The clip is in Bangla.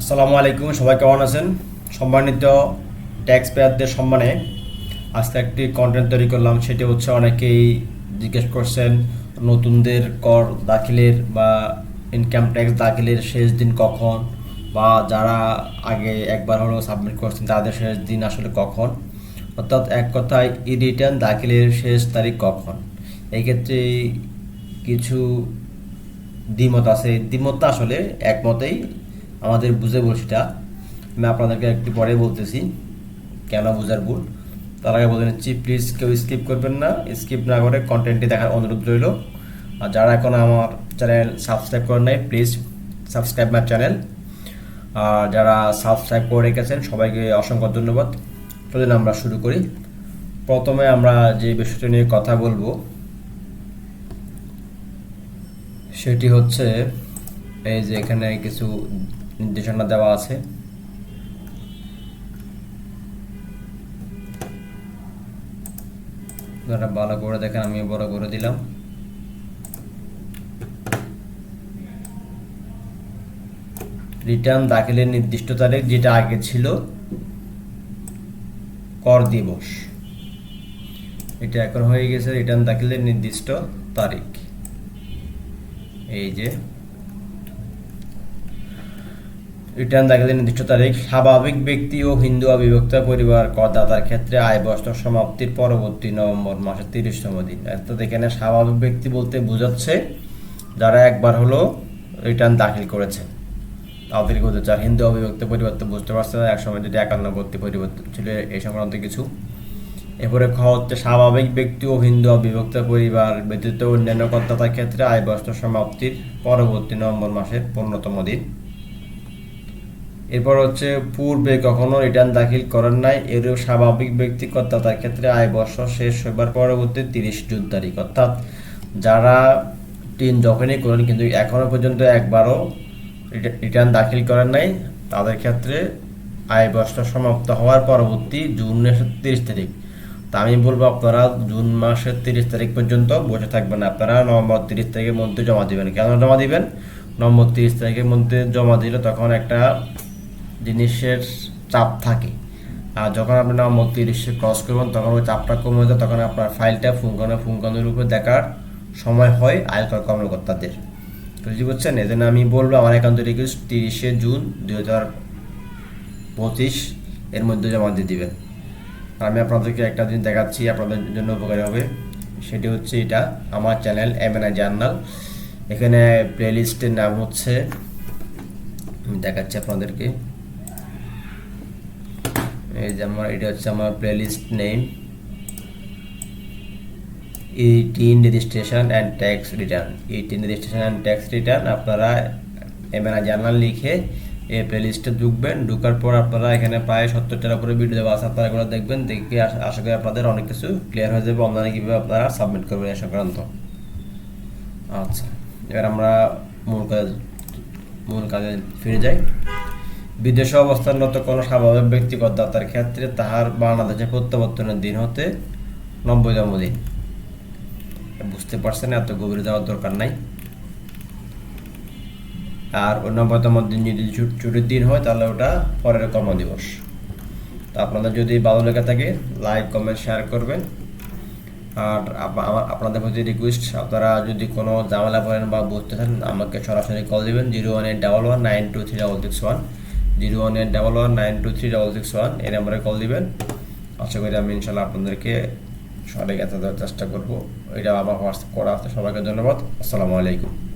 আসসালামু আলাইকুম, সবাই কেমন আছেন? সম্মানিত ট্যাক্স পেয়ারদের সম্মানে আজকে একটি কন্টেন্ট তৈরি করলাম, সেটি হচ্ছে অনেকেই জিজ্ঞেস করছেন, নতুনদের কর দাখিলের বা ইনকাম ট্যাক্স দাখিলের শেষ দিন কখন? বা যারা আগে একবার হলেও সাবমিট করছেন, তাদের শেষ দিন আসলে কখন? অর্থাৎ এক কথায় ই রিটার্ন দাখিলের শেষ তারিখ কখন? এই ক্ষেত্রে কিছু দ্বিমত আছে। দ্বিমতটা আসলে একমতেই আমাদের বুঝে বলছিটা। আমি আপনাদেরকে একটু পরে বলতেছি কেন বুঝার ভুল। তার আগে বলে নিচ্ছি প্লিজ কেউ স্কিপ করবেন না। স্কিপ না করে কন্টেন্টটি দেখার অনুরোধ রইল। আর যারা এখন আমার চ্যানেল সাবস্ক্রাইব করেন নাই প্লিজ সাবস্ক্রাইব মাই চ্যানেল আর যারা সাবস্ক্রাইব করে রেখেছেন, সবাইকে অসংখ্য ধন্যবাদ। প্রতিদিন আমরা শুরু করি। প্রথমে আমরা যে বিষয়টি নিয়ে কথা বলব, সেটি হচ্ছে এই যে এখানে কিছু নির্দেশনা দেওয়া আছে। ভালো করে দেখেন আমি বড় করে দিলাম। রিটার্ন দাখিলের নির্দিষ্ট তারিখ, যেটা আগে ছিল, কর দিবস। এটা এখন হয়ে গেছে রিটার্ন দাখিলের নির্দিষ্ট তারিখ। এই যে রিটার্ন দাখিলের নির্দিষ্ট তারিখ। স্বাভাবিক ব্যক্তি ও হিন্দু অবিভক্ত পরিবার করদাতার ক্ষেত্রে আয় বছর সমাপ্তির পরবর্তী নভেম্বর মাসের তিরিশতম দিন। অর্থাৎ এখানে স্বাভাবিক ব্যক্তি বলতে বোঝাচ্ছে যারা একবার হলো রিটার্ন দাখিল করেছে। তাদেরকে বলতে চার হিন্দু অবিভক্ত পরিবার তো বুঝতে পারছে না এক সময় যদি একান্নবর্তী পরিবর্তন ছিল এই সংক্রান্ত কিছু। এরপরে খ হচ্ছে, স্বাভাবিক ব্যক্তি ও হিন্দু অবিভক্ত পরিবার ব্যতীত অন্যান্য করদাতার ক্ষেত্রে আয় বছর সমাপ্তির পরবর্তী নভেম্বর মাসের পনেরোতম দিন। এরপর হচ্ছে পূর্বে কখনো রিটার্ন দাখিল করেন নাই এরও স্বাভাবিক ব্যক্তি করদাতার ক্ষেত্রে আয় বছর শেষ হবার পরবর্তী তিরিশ জুন তারিখ, অর্থাৎ যারা টিন যখনই করেন কিন্তু এখনও পর্যন্ত একবারও রিটার্ন দাখিল করেন নাই, তাদের ক্ষেত্রে আয় বছর সমাপ্ত হওয়ার পরবর্তী জুন মাসের তিরিশ তারিখ। তা আমি বলব আপনারা জুন মাসের তিরিশ তারিখ পর্যন্ত বসে থাকবেন আপনারা, নভেম্বর তিরিশ তারিখের মধ্যে জমা দিবেন। কেন জমা দিবেন? নভেম্বর তিরিশ তারিখের মধ্যে জমা দিলে তখন একটা জিনিসের চাপ থাকে। আর যখন আপনি নভেম্বর তিরিশে ক্রস করবেন তখন ওই চাপটা কমে যায়, তখন আপনার ফাইলটা ফুঙ্কানো ফুঙ্কানোর উপরে দেখার সময় হয় আয়কর কর্মকর্তাদের। বুঝতে পারছেন এই জন্য আমি বলব, আমার একান্ত রিকোয়েস্ট তিরিশে জুন দুই হাজার পঁচিশ এর মধ্যে জমা দিয়ে দিবেন। আমি আপনাদেরকে একটা জিনিস দেখাচ্ছি, আপনাদের জন্য উপকারী হবে। সেটি হচ্ছে এটা, আমার channel M N I journal এখানে প্লেলিস্টের নাম হচ্ছে দেখাচ্ছি আপনাদেরকে। এই যে আমার, এটা হচ্ছে আমার playlist name eighteen registration and tax return eighteen registration and tax return আপনারা এমএনআই জার্নাল লিখে এই প্লেলিস্টে ঢুকবেন। ঢুকার পর আপনারা এখানে প্রায় সত্তরটার উপরে ভিডিও দেওয়া আছে। আপনারা এগুলো দেখবেন, দেখে আশা করি আপনাদের অনেক কিছু ক্লিয়ার হয়ে যাবে। অনলাইনে কীভাবে আপনারা সাবমিট করবেন এ সংক্রান্ত। আচ্ছা এবার আমরা মূল কাজ, মূল কাজে ফিরে যাই। বিদেশে অবস্থানরত কোনো স্বাভাবিক ব্যক্তিগত দাতার ক্ষেত্রে তাহার বাংলাদেশে প্রত্যাবর্তনের দিন হতে নব্বইতম দিন। বুঝতে পারছেন, এত গভীরে যাওয়ার দরকার নাই। আর নব্বইতম দিন যদি ছুটির দিন হয়, তাহলে ওটা পরের কর্মদিবস তা আপনাদের যদি ভালো লেগে থাকে, লাইক, কমেন্ট, শেয়ার করবেন। আর আপনাদের প্রতি রিকোয়েস্ট আপনারা যদি কোনো ঝামেলা পড়েন বা বুঝতে চান, আমাকে সরাসরি কল দেবেন zero one eight double one nine two three double six one zero one eight double one nine two three double six one এই নাম্বারে কল দিবেন। আশা করি আমি ইনশাল্লাহ আপনাদেরকে সঠিক এত দেওয়ার চেষ্টা করব। এটা আমার হোয়াটসঅ্যাপ করা আছে। সবাইকে ধন্যবাদ। আসসালামু আলাইকুম।